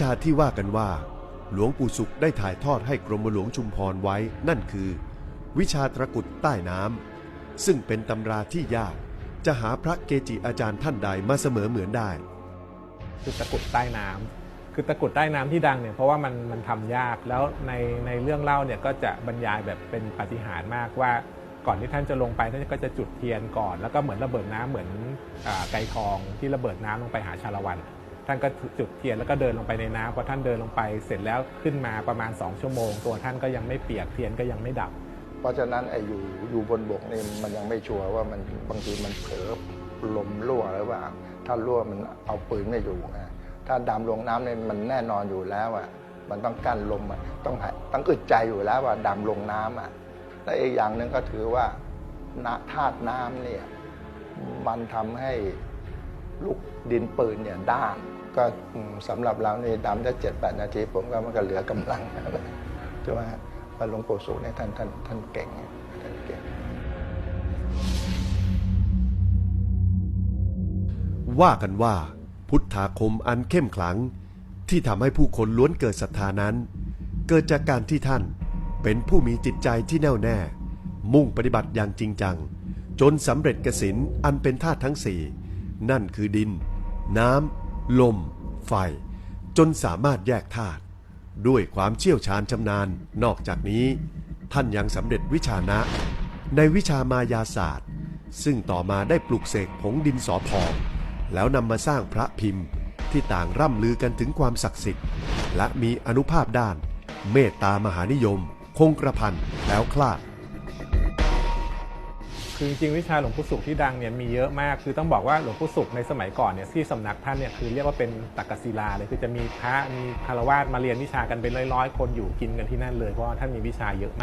ชาที่ว่ากันว่า หลวงปู่สุขได้ถ่ายทอดให้กรมหลวงชุมพรไว้นั่นคือ วิชาตะกุดใต้น้ำซึ่งเป็นตำราที่ยากจะหาพระเกจิอาจารย์ท่านใดมาเสมอเหมือนได้ คือตะกุดใต้น้ำคือตะกุดใต้น้ำที่ดังเนี่ยเพราะว่ามันมันทำยากแล้วในในเรื่องเล่าเนี่ยก็จะบรรยายแบบเป็นปาฏิหาริย์มากว่าก่อนที่ท่านจะลงไปท่านก็จะจุดเทียนก่อน แล้วก็เหมือนระเบิดน้ำเหมือนอไกทองที่ระเบิดน้ำลงไปหาชาละวัน ท่านก็จุดเทียนแล้วก็เดินลงไปในน้ำพอท่านเดินลงไปเสร็จแล้วขึ้นมาประมาณ 2 ชั่วโมง ตัวท่านก็ยังไม่เปียกเทียนก็ยังไม่ดับ เพราะฉะนั้นไอ้อยู่อยู่บนบกนี่มันยังไม่ชัวร์ว่ามันบางทีมันเผลอลมรั่วหรือเปล่า ถ้ารั่วมันเอาปืนไม่อยู่นะถ้าดำลงน้ำเนี่ยมันแน่นอนอยู่แล้วอะมันต้องกั้นลมอะต้องต้องอึดใจอยู่แล้วว่าดำลงน้ำอะและอีกอย่างหนึ่งก็ถือว่าณธาตุน้ำเนี่ยมันทำให้ ลูกดินปืนเนี่ยด้านก็สำหรับเรานี่ดำได้เจ็ดแปดนาที ผมก็มันก็เหลือกำลังใช่ไหมฮะว่าหลวงปู่สุเนี่ยท่านท่านท่านเก่งท่านเก่ง ว่ากันว่า พุทธาคมอันเข้มขลัง ที่ทำให้ผู้คนล้วนเกิดศรัทธานั้น เกิดจากการที่ท่านเป็นผู้มีจิตใจที่แน่วแน่ มุ่งปฏิบัติอย่างจริงจัง จนสำเร็จกสินอันเป็นธาตุทั้งสี่ นั่นคือดิน น้ำ ลม ไฟ จนสามารถแยกธาตุด้วยความเชี่ยวชาญชำนาญ นอกจากนี้ ท่านยังสำเร็จวิชานะ ในวิชามายาศาสตร์ ซึ่งต่อมาได้ปลุกเสกผงดินสอพอง แล้วนำมาสร้างพระพิมพ์ที่ต่างร่ำลือกันถึงความศักดิ์สิทธิ์ และมีอนุภาพด้าน เมตตามหานิยม คงกระพันแล้วคลาด คือจริงๆวิชาหลวงปู่สุขที่ดังเนี่ยมีเยอะมาก คือต้องบอกว่าหลวงปู่สุขในสมัยก่อนเนี่ยที่สำนักท่านเนี่ยคือเรียกว่าเป็นตักกศิลาเลยคือจะมีพระมีคารวาสมาเรียนวิชากันเป็นร้อยๆคนอยู่กินกันที่นั่นเลยเพราะว่าท่านมีวิชาเยอะมาก